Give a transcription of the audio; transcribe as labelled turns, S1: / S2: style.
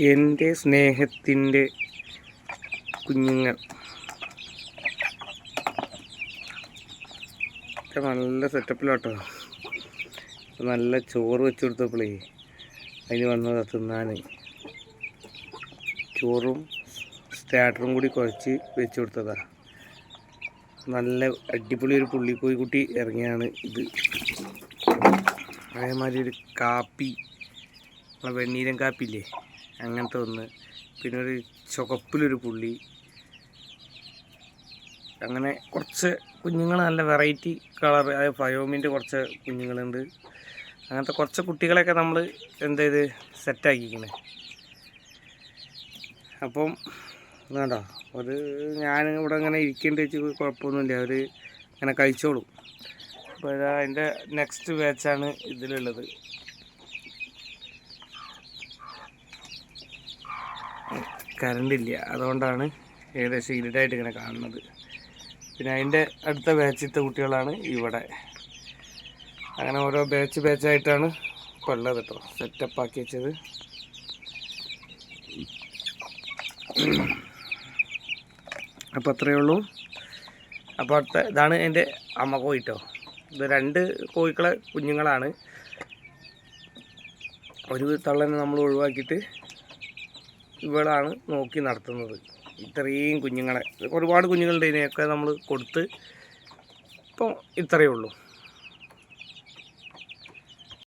S1: എന്റെ സ്നേഹത്തിന്റെ കുഞ്ഞുങ്ങൾ. നല്ല സെറ്റപ്പിലാട്ടോ. നല്ല ചോറ് വെച്ച് കൊടുത്തപ്പോഴേ അതിന് വന്നതാ തിന്നാൻ ചോറും സ്റ്റാർട്ടറും കൂടി കുഴച്ച് വെച്ച് കൊടുത്തതാ. നല്ല അടിപൊളി ഒരു പുള്ളിക്കോയി കുട്ടി ഇറങ്ങിയാണ് ഇത്. അതേമാതിരി ഒരു കാപ്പി. നമ്മളെ വെണ്ണീരൻ കാപ്പില്ലേ അങ്ങനത്തെ ഒന്ന്. പിന്നെ ഒരു ചുവപ്പിലൊരു പുള്ളി. അങ്ങനെ കുറച്ച് കുഞ്ഞുങ്ങൾ നല്ല വെറൈറ്റി കളർ അതായത് ഫയോമിന്റെ കുറച്ച് കുഞ്ഞുങ്ങളുണ്ട്. അങ്ങനത്തെ കുറച്ച് കുട്ടികളെയൊക്കെ നമ്മൾ എന്ത് ചെയ്ത് സെറ്റാക്കിക്കണേ. അപ്പം വേണ്ട ഒരു ഞാൻ ഇവിടെ ഇങ്ങനെ ഇരിക്കേണ്ടി വെച്ച് കുഴപ്പമൊന്നുമില്ല അവർ ഇങ്ങനെ കഴിച്ചോളും. അപ്പോൾ അതിന്റെ നെക്സ്റ്റ് ബാച്ചാണ് ഇതിലുള്ളത്. കറണ്ട് ഇല്ല. അതുകൊണ്ടാണ് ഏകദേശം ഇരുട്ടായിട്ട് ഇങ്ങനെ കാണുന്നത്. പിന്നെ അതിന്റെ അടുത്ത ബാച്ചിലത്തെ കുട്ടികളാണ് ഇവിടെ. അങ്ങനെ ഓരോ ബാച്ച് ബാച്ചായിട്ടാണ് ഇപ്പോൾ ഉള്ളത് കേട്ടോ. സെറ്റപ്പ് ആക്കി വെച്ചത്. അപ്പോൾ അത്രയേ ഉള്ളൂ. അപ്പോൾ അടുത്ത ഇതാണ് എന്റെ അമ്മ കോയിട്ടോ ഇത് രണ്ട് കോഴിക്കളെ കുഞ്ഞുങ്ങളാണ്. ഒരു തള്ളനെ നമ്മൾ ഒഴിവാക്കിയിട്ട് ഇവളാണ് നോക്കി നടത്തുന്നത്. ഇത്രയും കുഞ്ഞുങ്ങളെ. ഒരുപാട് കുഞ്ഞുങ്ങളുണ്ട് ഇതിനെയൊക്കെ നമ്മൾ കൊടുത്ത് ഇപ്പോൾ ഇത്രയേ ഉള്ളൂ.